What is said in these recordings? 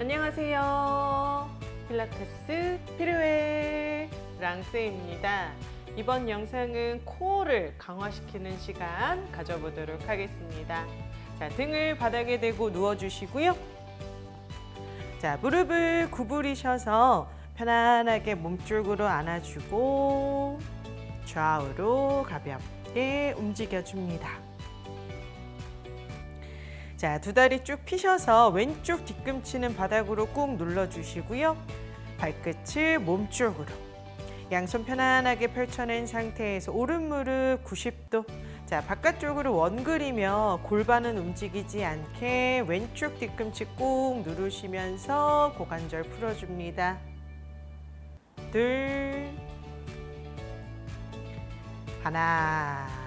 안녕하세요. 필라테스 필요해 랑스입니다. 이번 영상은 코어를 강화시키는 시간 가져보도록 하겠습니다. 자, 등을 바닥에 대고 누워주시고요. 자, 무릎을 구부리셔서 편안하게 몸쪽으로 안아주고 좌우로 가볍게 움직여줍니다. 자, 두 다리 쭉 펴셔서 왼쪽 뒤꿈치는 바닥으로 꾹 눌러주시고요. 발끝을 몸쪽으로. 양손 편안하게 펼쳐낸 상태에서 오른 무릎 90도. 자, 바깥쪽으로 원 그리며 골반은 움직이지 않게 왼쪽 뒤꿈치 꾹 누르시면서 고관절 풀어줍니다. 둘, 하나.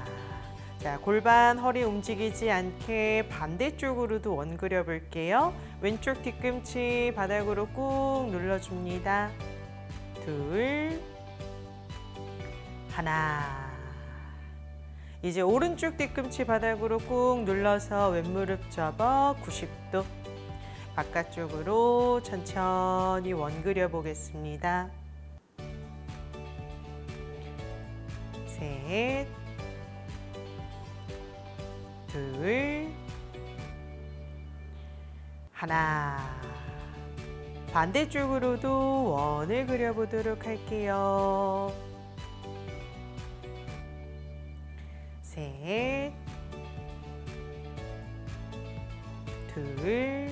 자, 골반, 허리 움직이지 않게 반대쪽으로도 원 그려 볼게요. 왼쪽 뒤꿈치 바닥으로 꾹 눌러줍니다. 둘, 하나. 이제 오른쪽 뒤꿈치 바닥으로 꾹 눌러서 왼무릎 접어 90도. 바깥쪽으로 천천히 원 그려 보겠습니다. 셋, 둘, 하나. 반대쪽으로도 원을 그려보도록 할게요. 셋, 둘,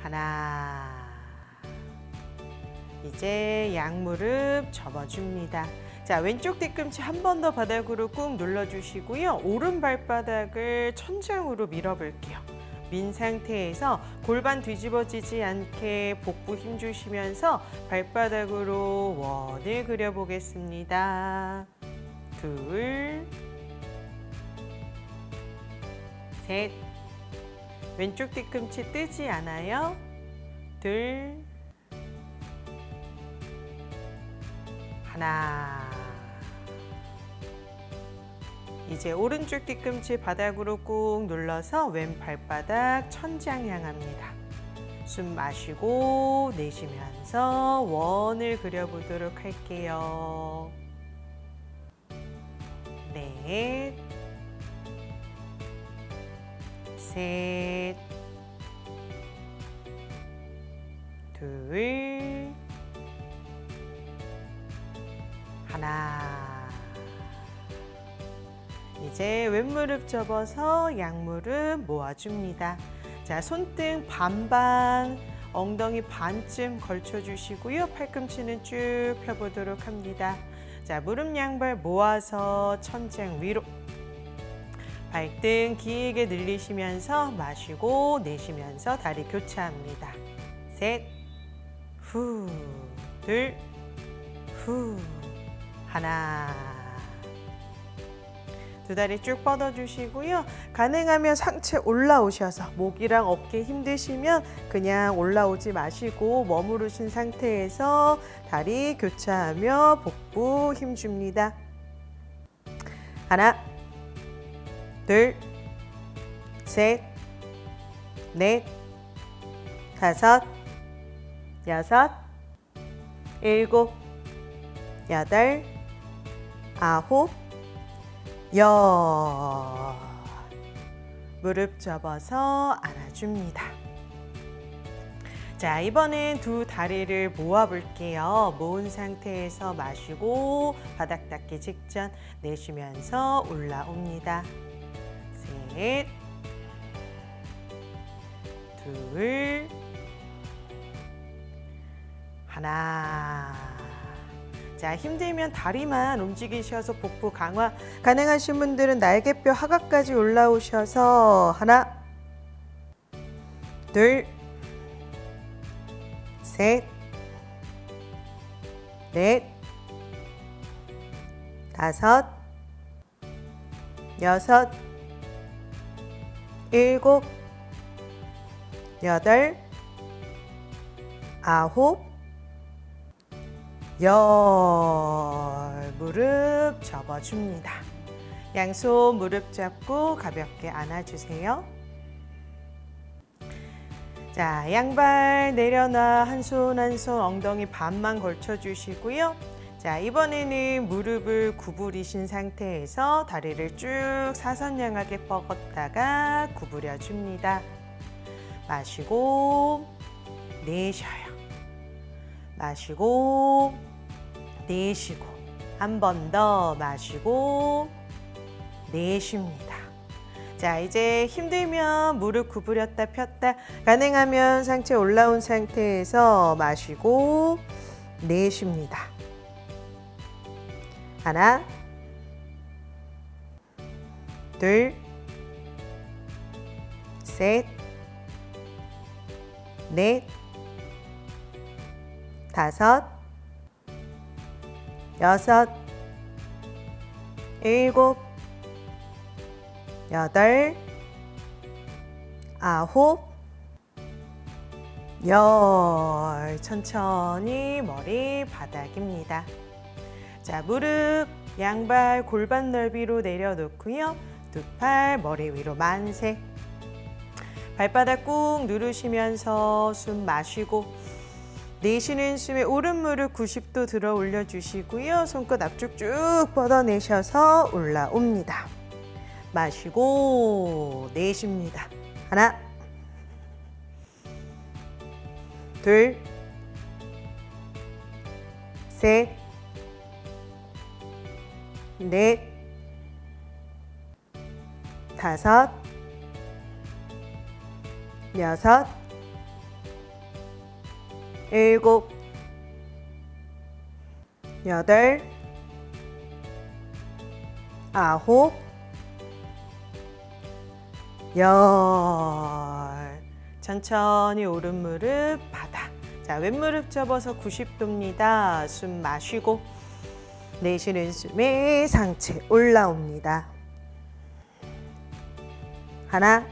하나. 이제 양무릎 접어줍니다. 자, 왼쪽 뒤꿈치 한 번 더 바닥으로 꾹 눌러주시고요. 오른 발바닥을 천장으로 밀어볼게요. 민 상태에서 골반 뒤집어지지 않게 복부 힘 주시면서 발바닥으로 원을 그려보겠습니다. 둘, 셋, 왼쪽 뒤꿈치 뜨지 않아요. 둘, 하나. 이제 오른쪽 뒤꿈치 바닥으로 꾹 눌러서 왼 발바닥 천장 향합니다. 숨 마시고 내쉬면서 원을 그려보도록 할게요. 넷, 셋, 둘, 하나. 이제 왼무릎 접어서 양무릎 모아줍니다. 자, 손등 반반, 엉덩이 반쯤 걸쳐주시고요. 팔꿈치는 쭉 펴보도록 합니다. 자, 무릎 양발 모아서 천장 위로. 발등 길게 늘리시면서 마시고 내쉬면서 다리 교차합니다. 셋, 후, 둘, 후, 하나. 두 다리 쭉 뻗어주시고요. 가능하면 상체 올라오셔서 목이랑 어깨 힘드시면 그냥 올라오지 마시고 머무르신 상태에서 다리 교차하며 복부 힘줍니다. 하나, 둘, 셋, 넷, 다섯, 여섯, 일곱, 여덟, 아홉, 열. 무릎 접어서 안아줍니다. 자, 이번엔 두 다리를 모아 볼게요. 모은 상태에서 마시고 바닥 닿기 직전 내쉬면서 올라옵니다. 셋, 둘, 하나. 자, 힘들면 다리만 움직이셔서 복부 강화. 가능하신 분들은 날개뼈 하각까지 올라오셔서 하나, 둘, 셋, 넷, 다섯, 여섯, 일곱, 여덟, 아홉, 열 무릎 접어줍니다. 양손 무릎 잡고 가볍게 안아주세요. 자, 양발 내려놔 한 손 한 손 엉덩이 반만 걸쳐 주시고요. 자, 이번에는 무릎을 구부리신 상태에서 다리를 쭉 사선양하게 뻗었다가 구부려 줍니다. 마시고 내쉬어요. 마시고 내쉬고 한 번 더 마시고 내쉽니다. 자, 이제 힘들면 무릎 구부렸다 폈다 가능하면 상체 올라온 상태에서 마시고 내쉽니다. 하나, 둘, 셋, 넷, 다섯, 여섯, 일곱, 여덟, 아홉, 열. 천천히 머리 바닥입니다. 자, 무릎, 양발, 골반 넓이로 내려놓고요. 두 팔 머리 위로 만세. 발바닥 꾹 누르시면서 숨 마시고 내쉬는 숨에 오른 무릎 90도 들어 올려 주시고요. 손끝 앞쪽 쭉 뻗어내셔서 올라옵니다. 마시고 내쉽니다. 하나, 둘, 셋, 넷, 다섯, 여섯, 일곱, 여덟, 아홉, 열. 천천히 오른 무릎 바닥. 자, 왼무릎 접어서 90도입니다. 숨 마시고 내쉬는 숨에 상체 올라옵니다. 하나,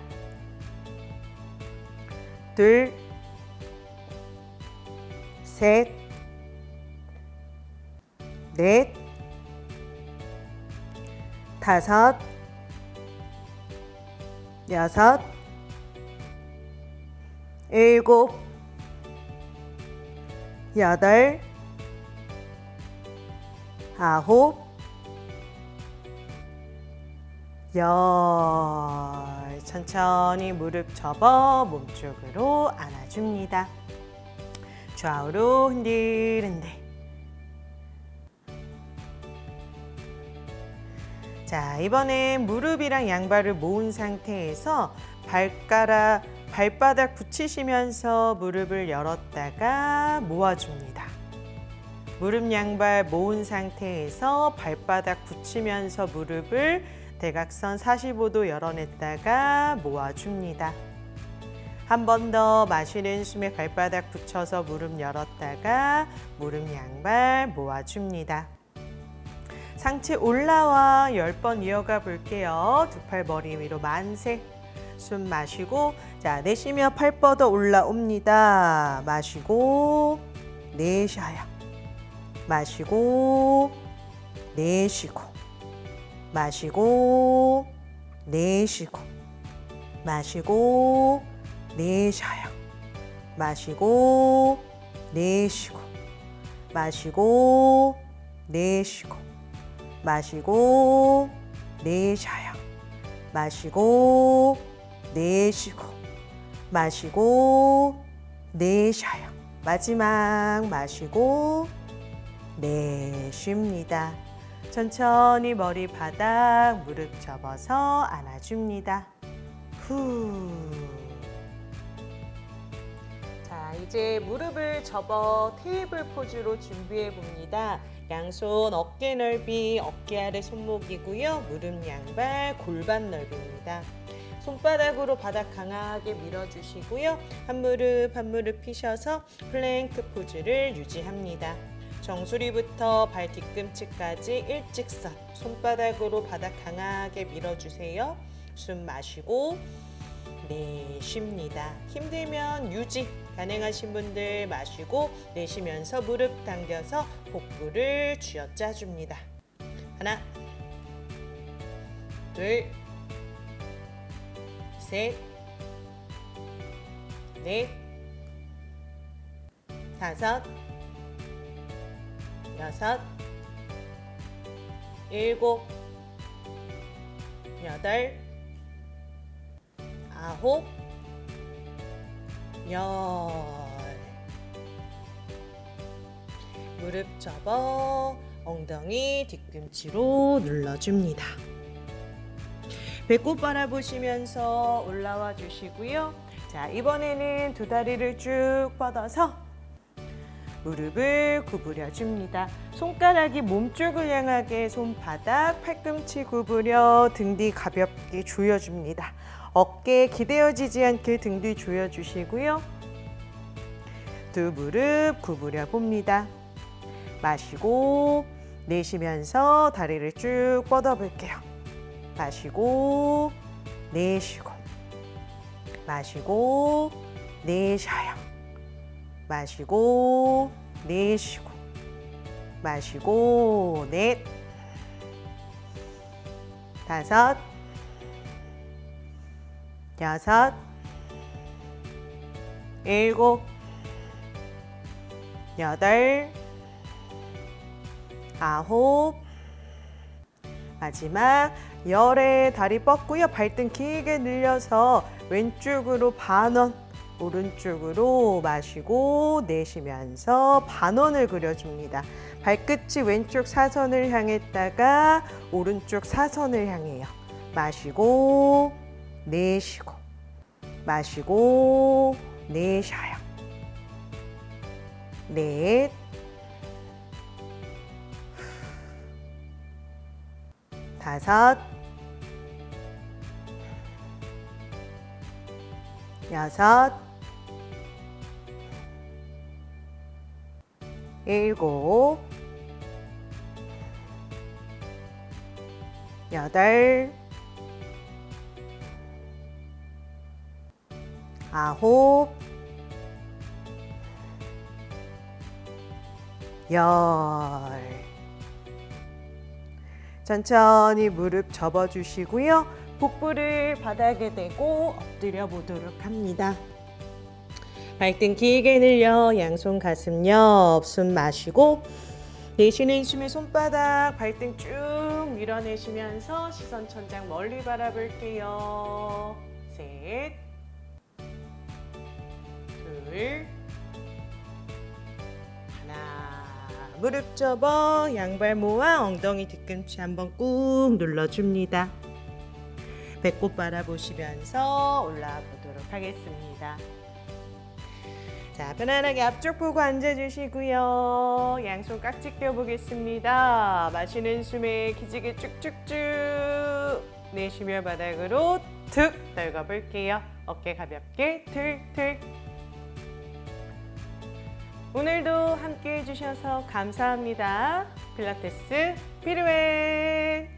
둘, 셋, 넷, 다섯, 여섯, 일곱, 여덟, 아홉, 열. 천천히 무릎 접어 몸쪽으로 안아줍니다. 좌우로 흔들흔들. 자, 이번엔 무릎이랑 양발을 모은 상태에서 발가락, 발바닥 붙이시면서 무릎을 열었다가 모아줍니다. 무릎 양발 모은 상태에서 발바닥 붙이면서 무릎을 대각선 45도 열어냈다가 모아줍니다. 한 번 더 마시는 숨에 발바닥 붙여서 무릎 열었다가 무릎 양발 모아줍니다. 상체 올라와 10번 이어가 볼게요. 두 팔 머리 위로 만세. 숨 마시고 자 내쉬며 팔 뻗어 올라옵니다. 마시고 내쉬어요. 마시고 내쉬고 마시고 내쉬고 마시고 내쉬어요. 마시고 내쉬고 마시고 내쉬고 마시고 내쉬어요. 마시고 내쉬고 마시고 내쉬어요. 마지막 마시고 내쉽니다. 천천히 머리 바닥 무릎 접어서 안아줍니다. 후. 이제 무릎을 접어 테이블 포즈로 준비해 봅니다. 양손 어깨 넓이, 어깨 아래 손목이고요. 무릎 양발, 골반 넓이입니다. 손바닥으로 바닥 강하게 밀어주시고요. 한 무릎 한 무릎 피셔서 플랭크 포즈를 유지합니다. 정수리부터 발 뒤꿈치까지 일직선 손바닥으로 바닥 강하게 밀어주세요. 숨 마시고 내쉽니다. 힘들면 유지 가능하신 분들 마시고 내쉬면서 무릎 당겨서 복부를 쥐어짜 줍니다. 하나, 둘, 셋, 넷, 넷, 다섯, 여섯, 일곱, 여덟, 아홉, 열. 무릎 접어 엉덩이 뒤꿈치로 눌러줍니다. 배꼽 바라보시면서 올라와 주시고요. 자, 이번에는 두 다리를 쭉 뻗어서 무릎을 구부려 줍니다. 손가락이 몸쪽을 향하게 손바닥, 팔꿈치 구부려 등 뒤 가볍게 조여줍니다. 어깨 기대어지지 않게 등 뒤 조여주시고요. 두 무릎 구부려 봅니다. 마시고 내쉬면서 다리를 쭉 뻗어 볼게요. 마시고 내쉬고 마시고 내쉬어요. 마시고 내쉬고 마시고 넷 다섯 여섯 일곱 여덟 아홉 마지막 열에 다리 뻗고요. 발등 길게 늘려서 왼쪽으로 반원 오른쪽으로 마시고 내쉬면서 반원을 그려줍니다. 발끝이 왼쪽 사선을 향했다가 오른쪽 사선을 향해요. 마시고 내쉬고 마시고 내쉬어요. 넷. 다섯, 여섯, 일곱, 여덟, 아홉, 열. 천천히 무릎 접어주시고요. 복부를 바닥에 대고 엎드려 보도록 합니다. 발등 길게 늘려 양손 가슴 옆 숨 마시고 내쉬는 숨에 손바닥 발등 쭉 밀어내시면서 시선 천장 멀리 바라볼게요. 셋, 둘, 하나. 무릎 접어 양발 모아 엉덩이 뒤꿈치 한번 꾹 눌러줍니다. 배꼽 바라보시면서 올라와 보도록 하겠습니다. 자, 편안하게 앞쪽 보고 앉아주시고요. 양손 깍지 껴보겠습니다. 마시는 숨에 기지개 쭉쭉쭉 내쉬며 바닥으로 툭 떨궈볼게요. 어깨 가볍게 툴툴 오늘도 함께 해주셔서 감사합니다. 필라테스 피루엣